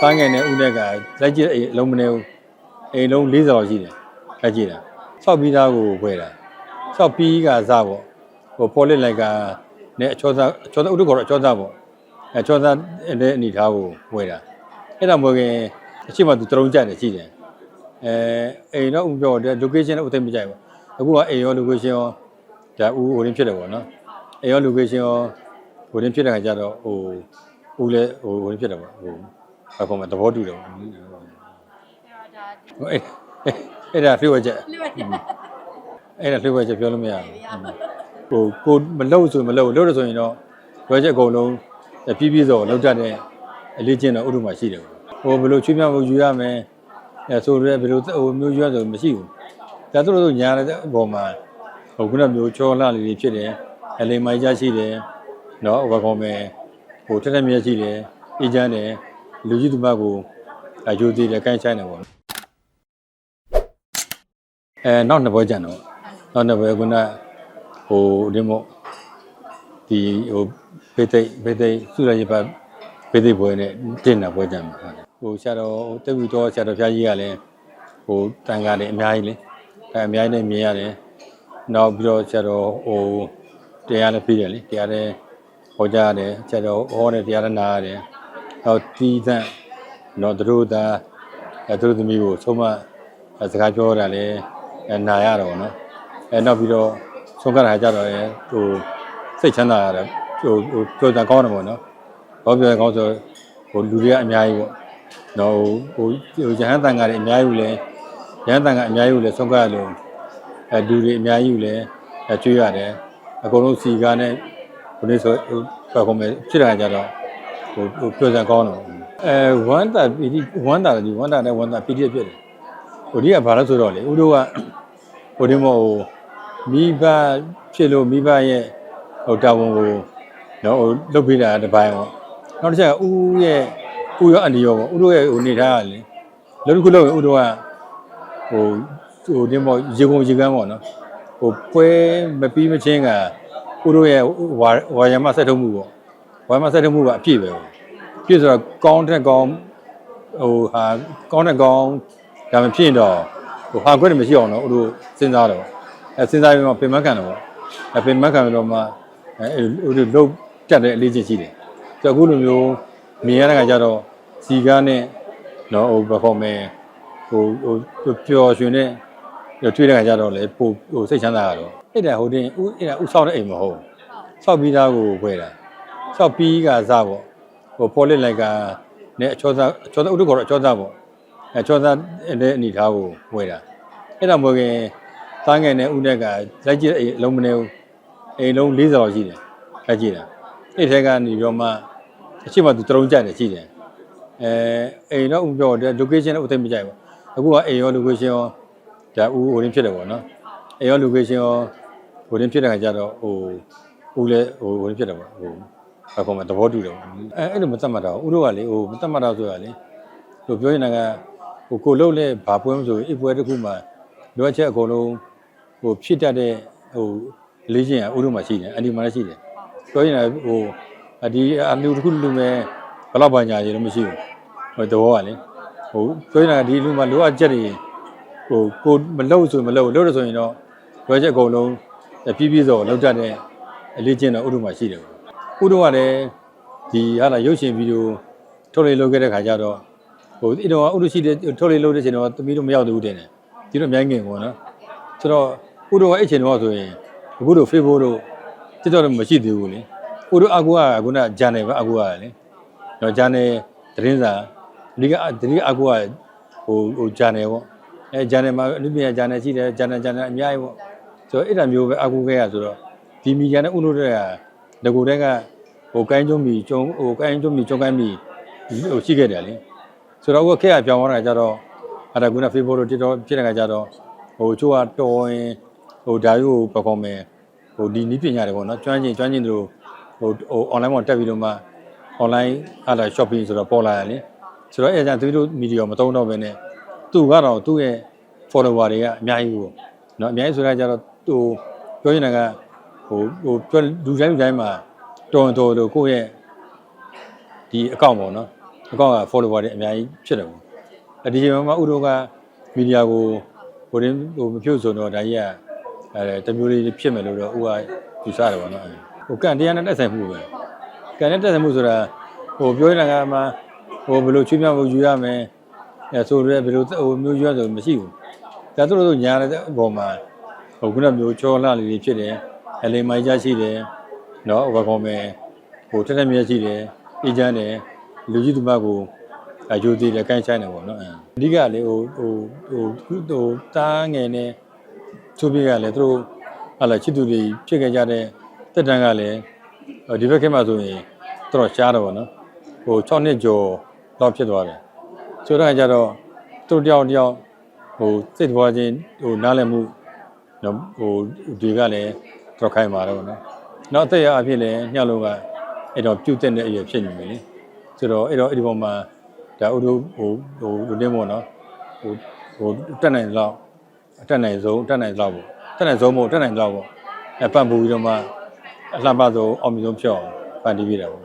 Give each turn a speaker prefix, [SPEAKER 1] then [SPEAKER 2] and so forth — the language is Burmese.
[SPEAKER 1] သားငယ်နဲ့ဦးနဲ့ကလက်ကျအိမ်အလုံးမနေဘူးအိမ်လုံး40လောက်ရှိတယ်လက်ကျတာဆောက်ပြီးသားကိုဝယ်တာဆောက်ပြီးကစားပေါ့ဟိုပေါ်လစ်လိုက်ကနဲ့အချောသားအချောသားဥဒ္ဒကောအချောသားပေါ့အချောသားတဲ့အနေထားကိုဝယ်တာအဲ့ဒါမဟုတ်ခင်အရှိမသူတရုံကြတယ်ရှိတယ်အဲအိမ်တော့ဥပြောတယ် location တော့ဥသိမကြိုက်ဘူးအခုကအိမ်ရော location ရောဒါဥဟိုရင်းဖြစ်တယ်ပေါ့နော်အိမ်ရော location ရောဟိုရင်းဖြစ်တဲ့ခါကျတော့ဟိုဦးလဲဟိုဟိုရင်းဖြစ်တယ်ပေါ့ဟို ဘာခေါ်မလဲသဘောတူတယ်ပေါ့
[SPEAKER 2] အဲ့တော့ဒါ
[SPEAKER 1] ဟိုအဲ့အဲ့ဒါလှုပ်ဝက်ချက်
[SPEAKER 2] လွတ်တယ်
[SPEAKER 1] အဲ့ဒါလှုပ်ဝက်ချက်ပြောလို့မရဘူးဟိုကိုမလှုပ်ဆိုမလှုပ်လှုပ်လို့ဆိုရင်တော့ဝက်ချက်အကုန်လုံးပြီးပြီးစောလောက်တတ်တဲ့အလေးချင်းတော့ဥဒ္ဓမှာရှိတယ်ဟိုဘယ်လိုချွေးမြောက်မှုယူရမယ်အဲဆိုရဲဘယ်လိုဟိုမျိုးယူရဆိုမရှိဘူးဒါတို့တို့ညာတဲ့အပေါ်မှာဟိုခုနမျိုးချောလှလေးတွေဖြစ်တယ်အလိမ်မိုင်းကြရှိတယ်နော်ဟိုဘကောင်မယ်ဟိုတက်တက်မြက်ရှိတယ်အေးချမ်းတယ် လူကြီးသူမကိုအယုသေးတယ်ကိုင်းချိုင်းတယ်ပေါ့အဲနောက်နှစ်ပွဲကြံတော့နောက်နှစ်ပွဲကဟဟိုဒီမို့ဒီဟိုဖေးသိပ်ဖေးသိပ်စုရရပတ်ဖေးသိပ်ပွဲနဲ့တင်တာပွဲကြံမှာဟိုဆရာတော်တက်ပြီးတော့ဆရာတော်ဖျားကြီးကလည်းဟိုတန်ကားတယ်အများကြီးလေအဲအများကြီးနဲ့မြင်ရတယ်နောက်ပြီးတော့ဆရာတော်ဟိုတရားလည်းပြီးတယ်လေတရားလည်းဟောကြားရတယ်ဆရာတော်ဟောတဲ့တရားလည်းနာရတယ် နောက်တီးသန့်တော့သူတို့သားအဲသူတို့သမီးကိုဆုံးမအဲစကားပြောတာလည်းအဲနာရတော့ဗောနော်အဲနောက်ပြီးတော့ဆုံးကတာကြတော့လေဟိုစိတ်ချမ်းသာရတယ်ဟိုဟိုပြောတာကောင်းတယ်ဗောနော်ဘာပြောရကောင်းဆိုဟိုလူတွေကအများကြီးဗောနော်ဟိုဟိုရဟန်းတန်ဃာတွေအများကြီးလည်းရဟန်းတန်ဃာအများကြီးလည်းဆုံးကရလို့အဲလူတွေအများကြီးလည်းအဲကျွေးရတယ်အကုန်လုံးစီကားနဲ့ဘယ်လိုဆိုဟိုဘာကုန်မဲ့ဖြစ်တာကြတော့ ဟိုဟိုပြောစရာကောင်းတော့အဲဝမ်းတာပီတိဝမ်းတာလည်းဒီဝမ်းတာနဲ့ဝမ်းတာပီတိဖြစ်တယ်ဟိုဒီကဘာလို့ဆိုတော့လေဦးတို့ကဟိုဒီမို့ဟိုမိဘဖြစ်လို့မိဘရဲ့ဟိုတာဝန်ကိုနော်ဟိုလုပ်ပေးတာတစ်ပိုင်းပေါ့နောက်တစ်ချက်ကဦးရဲ့ဦးရောအန်ဒီရောပေါ့ဦးတို့ရဲ့ဟိုနေထားကလေလုံးတစ်ခုလုံးဦးတို့ကဟိုဟိုဒီမို့ရေကုန်ရေကန်းပေါ့နော်ဟိုပွဲမပြီးမချင်းကဦးတို့ရဲ့ဝါဝါယမဆက်ထုံးမှုပေါ့ ဝါယမဆက်ထုံးမှုကအပြည့်ပဲပေါ့ပြည့်ဆိုတော့ကောင်းတဲ့ကောင်းဟိုဟာကောင်းတဲ့ကောင်းဒါမှဖြစ်ရင်တော့ဟိုဟာခွက်တွေမရှိအောင်တော့ဦးတို့စဉ်းစားတော့အဲစဉ်းစားပြီးမှပင်မခံတော့အဲပင်မခံပြီးတော့မှအဲဦးတို့လုတ်တက်တဲ့အလေးချင်းရှိတယ်ဆိုတော့အခုလိုမျိုးမြင်ရတဲ့ခါကျတော့စီကားနဲ့နော်ဟိုဘယ်ခေါ်မဲဟိုဟိုပျော်ရွှင်တဲ့တွေ့တဲ့ခါကျတော့လေပိုဟိုစိတ်ချမ်းသာရတော့အဲ့ဒါဟိုတင်ဦးအဲ့ဒါဦးဆောက်တဲ့အိမ်မဟုတ်ဆောက်ပြီးသားကိုဝယ်တာ ဆောက်ပြီးကစားပေါ့ဟိုပေါ်လစ်လိုက်ကနဲ့အချောသားအချောသားဥဒ္ဒကောအချောသားပေါ့အဲချောသားတဲ့အနေထားကိုဝယ်တာအဲ့ဒါမဟုတ်ခင်သားငယ်နဲ့ဦးနဲ့ကလက်ကျအိမ်အလုံးမနေဘူးအိမ်လုံး40လောက်ရှိတယ်လက်ကျတာအဲ့ထဲကနေပြီးတော့မှအရှိမသူတရုံကြတယ်ရှိတယ်အဲအိမ်တော့ဥပြောတယ် location တော့ဥသိမကြိုက်ဘူးအခုကအိမ်ရော location ရောဒါဦးဟိုရင်းဖြစ်တယ်ပေါ့နော်အိမ်ရော location ရောဟိုရင်းဖြစ်တဲ့ခါကျတော့ဟိုဦးလဲဟိုဟိုရင်းဖြစ်တယ်ပေါ့ဟိုဘာ ခေါ်မလဲသဘောတူတယ်ပေါ့အဲအဲ့လိုမသတ်မှတ်တော့ဦးတို့ကလေဟိုမသတ်မှတ်တော့ဆိုတာလေလို့ပြောနေတာကဟိုကိုလှုပ်လဲဘာပွဲမဆိုအိပွဲတစ်ခုမှလိုအပ်ချက်အကုန်လုံးဟိုဖြစ်တတ်တဲ့ဟိုလေးချင်းကဥဒုမှာရှိတယ်အန်ဒီမှာလည်းရှိတယ်ပြောနေတာဟိုအဒီအလူတစ်ခုလူမဲ့ဘယ်တော့ဘာညာရလို့မရှိဘူးဟိုတော့ကလေဟိုပြောနေတာဒီလူမှာလိုအပ်ချက်တွေဟိုကိုမလှုပ်ဆိုမလှုပ်လှုပ်လို့ဆိုရင်တော့လိုအပ်ချက်အကုန်လုံးပြီးပြီးစောလောက်တတ်တဲ့အလေးချင်းတော့ဥဒုမှာရှိတယ် ဥဒုကလည်းဒီဟာလာရုပ်ရှင်ဗီဒီယိုထုတ်လေလုပ်ခဲ့တဲ့ခါကျတော့ဟိုဒီတော့ဥဒုရှိတဲ့ထုတ်လေးလို့တဲ့ချိန်တော့သမီးတို့မရောက်သေးဘူးတင်တယ်ဒီတော့အများကြီးငင်ပေါ့နော်ဆိုတော့ဥဒုကအဲ့ချိန်တော့ဆိုရင်အခုတို့ Facebook တို့တက်တော့မရှိသေးဘူးလေဥဒုအကူကခုနဂျန်နယ်ပဲအကူကလေတော့ဂျန်နယ်သတင်းစာဒီကဒီကအကူကဟိုဟိုဂျန်နယ်ပေါ့အဲဂျန်နယ်မှာအနုပညာဂျန်နယ်ရှိတယ်ဂျန်နယ်ဂျန်နယ်အများကြီးပေါ့ဆိုတော့အဲ့ဒါမျိုးပဲအကူခဲ့ရဆိုတော့ဒီမီဂျန်နဲ့ဥဒုတွေက ငကိုတဲ့ကဟိုကိုင်းကျုံမီကျုံဟိုကိုင်းကျုံမီကျုံကိုင်းမီဟိုရှိခဲ့တယ်လေဆိုတော့ဟိုခက်ကပြောင်းသွားတာကြတော့အဲ့ဒါကုနာဖေဖော်တို့တော်ဖြစ်တဲ့ကကြတော့ဟိုချို့ကတော်ရင်ဟိုဒါယူကိုပကောင်းမယ်ဟိုဒီနီးပညာတွေပေါ့နော်ကျွမ်းကျင်ကျွမ်းကျင်တို့ဟိုဟို online ပေါ်တက်ပြီးတော့မှ online အဲ့ဒါ shopping ဆိုတော့ပေါ်လာတယ်လေဆိုတော့အဲ့ဒါသူတို့ media မသုံးတော့ဘဲနဲ့သူကတော့သူ့ရဲ့ follower တွေကအများကြီးကိုနော်အများကြီးဆိုတာကြတော့ဟိုပြောရင်လည်း ဟိုဟိုပြောလူတိုင်းလူတိုင်းမှာတော်တော်လို့ကိုယ့်ရဲ့ဒီအကောင့်ပေါ့နော်အကောင့်က follower တွေအများကြီးဖြစ်တယ်ပေါ့အဲဒီချိန်မှာဥရောကမီဒီယာကိုဟိုတင်းဟိုမဖြုတ်ဆိုတော့ဒါကြီးကအဲတမျိုးလေးဖြစ်မယ်လို့တော့ဥကယူဆတယ်ပေါ့နော်ဟိုကန်တရားနဲ့တက်ဆိုင်မှုပဲကန်နဲ့တက်ဆိုင်မှုဆိုတာဟိုပြောနေတာကမှဟိုဘယ်လိုချွေးမြောက်မှုယူရမယ်အဲဆိုရဲဘယ်လိုဟိုမျိုးယူရဆိုမရှိဘူးဒါတို့တို့ညာတဲ့အပေါ်မှာဟိုခုနမျိုးချောလှလေးတွေဖြစ်တယ် အလိမ်မိုင်းကြရှိတယ်နော်ဟိုဘာကောင်းမယ်ဟိုတက်တက်မြက်ရှိတယ်အေးချမ်းတယ်လူကြီးသူမကိုအယူသေးတယ်ကိုင်းဆိုင်တယ်ပေါ့နော်အဓိကလေဟိုဟိုဟိုဟိုတားငယ်နဲ့သူပြကလည်းသူတို့ဟာလာချစ်သူတွေဖြစ်ခဲ့ကြတဲ့တက်တန်းကလည်းဒီဘက်ခေတ်မှာဆိုရင်တော်တော်ရှားတော့ဗောနော်ဟို6နှစ်ကျော်တော့ဖြစ်သွားတယ်ဆိုတော့ကြတော့သူတို့တယောက်တယောက်ဟိုစိတ်တော်ချင်းဟိုနားလည်မှုနော်ဟိုတွေကလည်း တော်ခိုင်းပါတော့ဗောနော်နောက်အသက်ရအဖြစ်လည်းညလုံးကအဲ့တော့ပြုတ်တဲ့အရွယ်ဖြစ်နေပြီလေဆိုတော့အဲ့တော့အဲ့ဒီပေါ်မှာဒါဥတို့ဟိုဟိုလူနေမို့နော်ဟိုဟိုတက်နိုင်လောက်အတက်နိုင်ဆုံးတက်နိုင်လောက်ပေါ့တက်နိုင်ဆုံးမို့တက်နိုင်လောက်ပေါ့အဲပန့်ပူပြီးတော့မှအလှပဆုံးအောင်မြင်ဆုံးဖြစ်အောင်ပန်တီးပြတာပေါ့